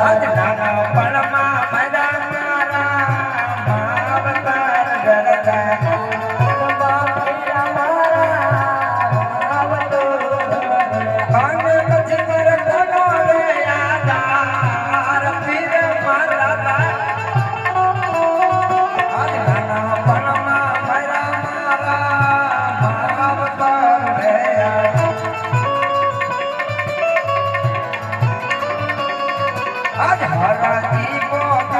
ராஜநாதா பழமா রাধার জীবন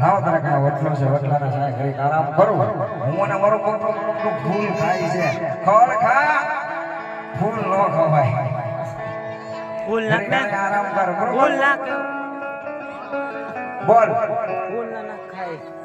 લાવો તને કાંઈ વટલો છે વટલાના સાહેબ ઘરે આરામ કરું. હું અને મારો કોક કોક કોક ફૂલ ખાય છે. ખોળ ખા. ફૂલ નો ખવાય. ફૂલ નાખ આરામ કર ફૂલ નાખ બોલ. ફૂલ ના ખાય